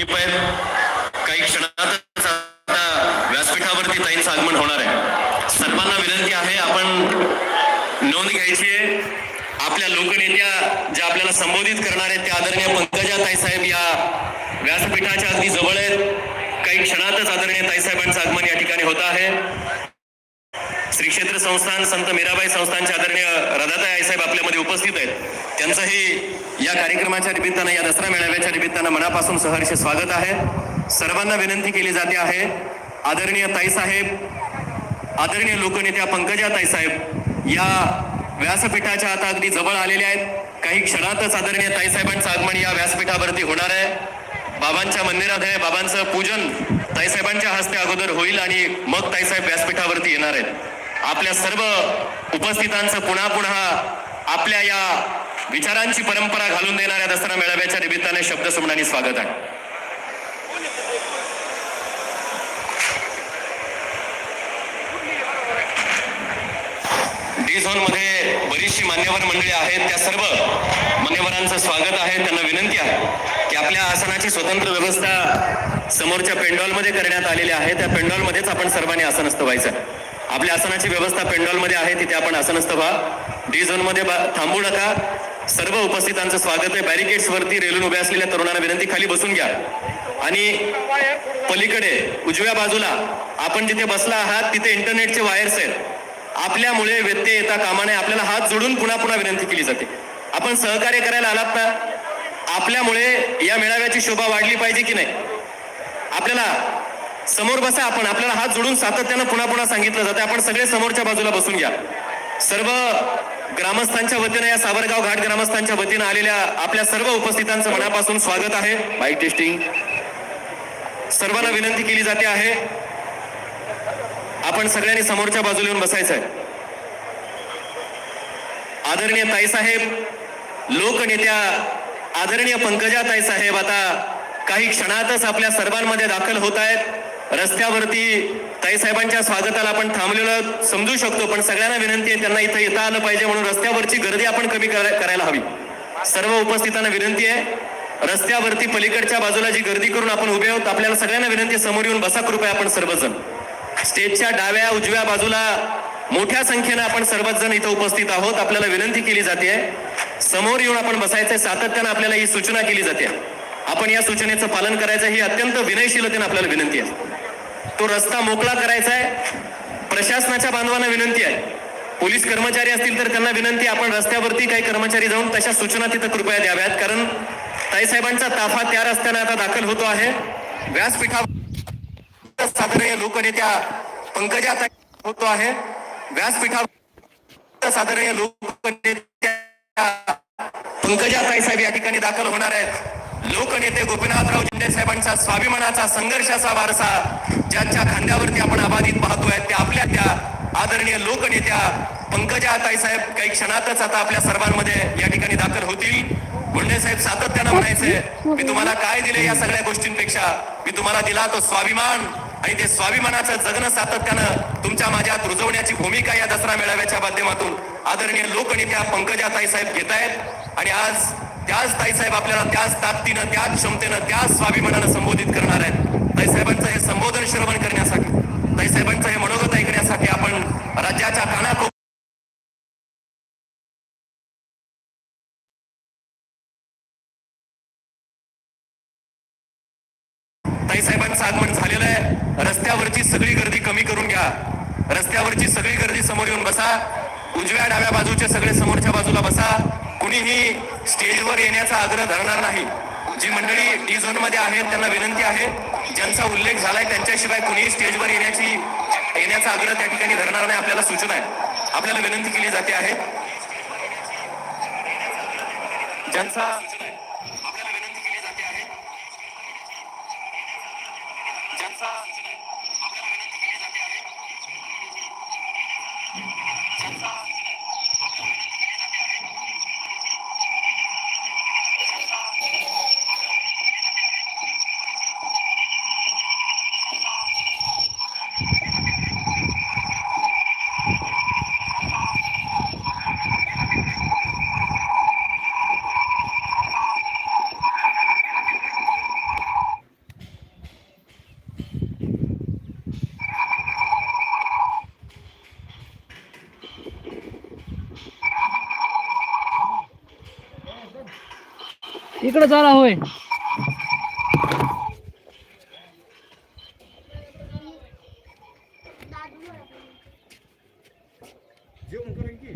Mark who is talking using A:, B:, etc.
A: टीप आहेत काही क्षणातच आता व्यासपीठावरती ताईंचं आगमन होणार आहे. सर्वांना विनंती आहे आपण नोंद घ्यायची आहे. आपल्या लोकनेत्या ज्या आपल्याला संबोधित करणार आहेत त्या आदरणीय पंकजा ताईसाहेब या व्यासपीठाच्या अगदी जवळ आहेत. काही क्षणातच आदरणीय ताईसाहेबांचं आगमन या ठिकाणी होत आहे. श्री क्षेत्र संस्थान संत मीराबाई संस्थानचे आदरणीय राधाताई आईसाहेब आपल्यामध्ये उपस्थित आहेत. त्यांचंही या कार्यक्रमाच्या निमित्तानं या दसरा मेळाव्याच्या निमित्तानं मनापासून सहर्ष स्वागत आहे. सर्वांना विनंती केली जाते आहे. आदरणीय ताईसाहेब आदरणीय लोकनेत्या पंकजा ताईसाहेब या व्यासपीठाच्या आता अगदी जवळ आलेल्या आहेत. काही क्षणातच आदरणीय ताईसाहेबांचं आगमन या व्यासपीठावरती होणार आहे. बाबांच्या मंदिरात आहे. बाबांचं पूजन ताईसाहेबांच्या हस्ते अगोदर होईल आणि मग ताईसाहेब व्यासपीठावरती येणार आहेत. आपल्या सर्व उपस्थितांचं पुन्हा पुन्हा आपल्या या विचारांची परंपरा घालून देणाऱ्या दसरा मेळाव्याच्या निमित्ताने शब्दसुमनाने स्वागत आहे. डी झोनमध्ये बरीचशी मान्यवर मंडळी आहेत. त्या सर्व मान्यवरांचं स्वागत आहे. त्यांना विनंती आहे की आपल्या आसनाची स्वतंत्र व्यवस्था समोरच्या पेंडॉलमध्ये करण्यात आलेली आहे. त्या पेंडॉलमध्येच आपण सर्वांनी आसनस्थ व्हायचं. आहे. आपल्या आसनाची व्यवस्था पेंडॉलमध्ये आहे तिथे आपण आसनस्थ व्हा. डी झोनमध्ये बा- थांबू नका. सर्व उपस्थितांचं स्वागत आहे. बॅरिकेड्सवरती रेलून उभ्या असलेल्या तरुणांना विनंती खाली बसून घ्या. आणि पलीकडे उजव्या बाजूला आपण जिथे बसला आहात तिथे इंटरनेटचे वायर्स आहेत. आपल्यामुळे व्यत्यय येता कामा नये. आपल्याला हात जोडून पुन्हा पुन्हा विनंती केली जाते. आपण सहकार्य करायला आलात ना आपल्यामुळे या मेळाव्याची शोभा वाढली पाहिजे की नाही? आपल्याला समोर बसा आपण. आपल्याला हात जोडून सातत्यानं पुन्हा पुन्हा सांगितलं जातं. आपण सगळे समोरच्या बाजूला बसून घ्या. सर्व ग्रामस्थांच्या वतीनं या सावरगाव घाट ग्रामस्थांच्या वतीनं आलेल्या आपल्या सर्व उपस्थितांचं मनापासून स्वागत आहे. बाईक टेस्टिंग सर्वांना विनंती केली जाते आहे. आपण सगळ्यांनी समोरच्या बाजूला येऊन बसायचं आहे. आदरणीय ताईसाहेब लोकनेत्या आदरणीय पंकजा ताईसाहेब आता काही क्षणातच आपल्या सर्वांमध्ये दाखल होत आहेत. रस्त्यावरती ताईसाहेबांच्या स्वागताला आपण थांबलेलो समजू शकतो पण सगळ्यांना विनंती आहे त्यांना इथं येता आलं पाहिजे म्हणून रस्त्यावरची गर्दी आपण कमी करायला हवी. सर्व उपस्थितांना विनंती आहे. रस्त्यावरती पलीकडच्या बाजूला जी गर्दी करून आपण उभे आहोत आपल्याला सगळ्यांना विनंती समोर येऊन बसा कृपया आपण सर्वजण. स्टेजच्या डाव्या उजव्या बाजूला मोठ्या संख्येनं आपण सर्वच जण इथं उपस्थित आहोत. आपल्याला विनंती केली जाते. समोर येऊन आपण बसायचंय सातत्यानं आपल्याला ही सूचना केली जाते. आपण या सूचनेचं पालन करायचं ही अत्यंत विनयशीलतेनं आपल्याला विनंती आहे. तो रस्ता मोकळा करायचा आहे. प्रशासनाच्या बांधवांना विनंती आहे. पोलीस कर्मचारी असतील तर त्यांना विनंती आहे, आपण रस्त्यावरती काही कर्मचारी जाऊन तशा सूचना तिथं कृपया द्याव्यात. कारण ताईसाहेबांचा ताफा त्या रस्त्याने आता दाखल होतो आहे. व्यासपीठावर साधारण लोकनेत्या पंकजा होतो आहे. व्यासपीठावर साधारण लोकनेत्या पंकजा ताईसाहेब या ठिकाणी दाखल होणार आहेत. लोकनेते गोपीनाथराव शिंदे साहेबांच्या स्वाभिमानाचा संघर्षाचा वारसा ज्यांच्या खांद्यावरती आपण आबाधित पाहतोय त्या आपल्या त्या आदरणीय लोकनेत्या पंकजा ताई साहेब काही क्षणातच आता आपल्या सर्वांमध्ये या ठिकाणी दाखल होतील. गुंडे साहेब सातत्यानं म्हणायचे मी तुम्हाला काय दिले या सगळ्या गोष्टींपेक्षा? मी तुम्हाला दिला तो स्वाभिमान आणि ते स्वाभिमानाचं जगणं सातत्यानं तुमच्या माझ्यात रुजवण्याची भूमिका या दसरा मेळाव्याच्या माध्यमातून आदरणीय लोकनेत्या पंकजा ताईसाहेब घेत आहेत आणि आज त्याच ताईसाहेब आपल्याला त्याच ताकदीनं त्याच क्षमतेनं त्याच स्वाभिमानानं संबोधित करणार आहेत. ताईसाहेबांचं हे संबोधन श्रवण करण्यासाठी ताईसाहेबांचं हे मनोगत ऐकण्यासाठी आपण राज्याच्या कानाकोप ताईसाहेबांचं आगमन झालेलं आहे. रस्त्यावरची सगळी गर्दी कमी करून घ्या. रस्त्यावरची सगळी गर्दी समोर येऊन बसा. उजव्या डाव्या बाजूचे सगळे समोरच्या बाजूला बसा. कुणीही स्टेजवर येण्याचा आग्रह धरणार नाही. जी मंडळी डी झोनमध्ये आहेत त्यांना विनंती आहे. ज्यांचा उल्लेख झालाय त्यांच्याशिवाय कुणीही स्टेजवर येण्याची येण्याचा आग्रह त्या ठिकाणी धरणार नाही आपल्याला सूचना आहे. आपल्याला विनंती केली जाते आहे. ज्यांचा ज्यांचा
B: इकडे चाला होय जेवण करेन की